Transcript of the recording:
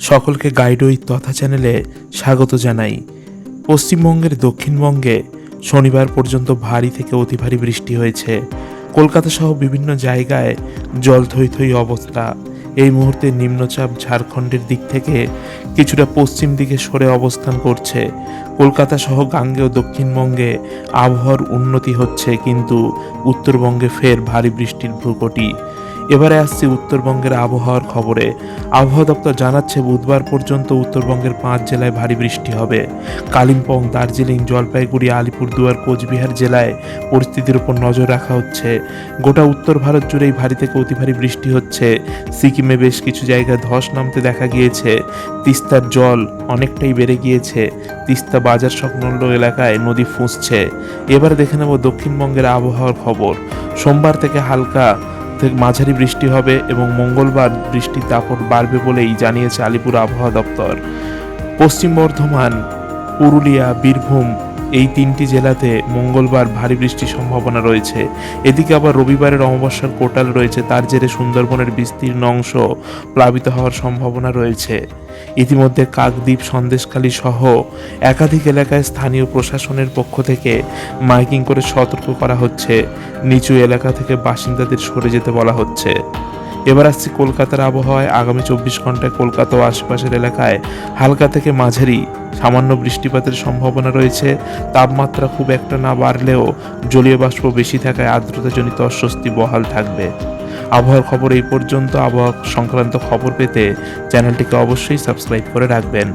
সকলকে গাইড গাইডই তথা চ্যানেলে স্বাগত জানাই। পশ্চিমবঙ্গের দক্ষিণবঙ্গে শনিবার পর্যন্ত ভারী থেকে অতি ভারী বৃষ্টি হয়েছে। কলকাতা সহ বিভিন্ন জায়গায় জল থই অবস্থা। এই মুহূর্তে নিম্নচাপ ঝাড়খণ্ডের দিক থেকে কিছুটা পশ্চিম দিকে সরে অবস্থান করছে। কলকাতা সহ গাঙ্গেয় দক্ষিণবঙ্গে আবহাওয়ার উন্নতি হচ্ছে, কিন্তু উত্তরবঙ্গে ফের ভারী বৃষ্টির ভ্রুকটি। এবারে আসছে উত্তরবঙ্গের আবহাওয়ার খবরে। আবহাওয়া দপ্তর জানাচ্ছে, বুধবার পর্যন্ত উত্তরবঙ্গের পাঁচ জেলায় ভারী বৃষ্টি হবে। কালিম্পং, দার্জিলিং, জলপাইগুড়ি, আলিপুরদুয়ার, কোচবিহার জেলায় পরিস্থিতির উপর নজর রাখা হচ্ছে। গোটা উত্তর ভারত জুড়েই ভারী থেকে অতি ভারী বৃষ্টি হচ্ছে। সিকিমে বেশ কিছু জায়গায় ধস নামতে দেখা গিয়েছে। তিস্তার জল অনেকটাই বেড়ে গিয়েছে। তিস্তা বাজার সংলগ্ন এলাকায় নদী ফুঁসছে। এবার দেখে নেব দক্ষিণবঙ্গের আবহাওয়ার খবর। সোমবার থেকে হালকা থেকে মাঝারি বৃষ্টি হবে এবং মঙ্গলবার বৃষ্টির দাপট বাড়বে বলেই জানিয়েছে আলিপুর আবহাওয়া দপ্তর। পশ্চিম বর্ধমান, পুরুলিয়া, বীরভূম এই তিনটি জেলাতে মঙ্গলবার ভারী বৃষ্টির সম্ভাবনা রয়েছে। এদিকে আবার রবিবারের অমাবস্যার কোটাল রয়েছে, তার জেরে সুন্দরবনের বিস্তীর্ণ অংশ প্লাবিত হওয়ার সম্ভাবনা রয়েছে। ইতিমধ্যে কাকদ্বীপ, সন্দেশখালী সহ একাধিক এলাকায় স্থানীয় প্রশাসনের পক্ষ থেকে মাইকিং করে সতর্ক করা হচ্ছে। নিচু এলাকা থেকে বাসিন্দাদের সরে যেতে বলা হচ্ছে। এবার আসছি কলকাতার আবহাওয়ায়। আগামী চব্বিশ ঘন্টায় কলকাতা ও আশেপাশের এলাকায় হালকা থেকে মাঝারি সামান্য বৃষ্টিপাতের সম্ভাবনা রয়েছে। তাপমাত্রা খুব একটা না বাড়লেও জলীয় বাষ্প বেশি থাকায় আর্দ্রতাজনিত অস্বস্তি বহাল থাকবে। আবহাওয়ার খবর এই পর্যন্ত। আবহাওয়া সংক্রান্ত খবর পেতে চ্যানেলটিকে অবশ্যই সাবস্ক্রাইব করে রাখবেন।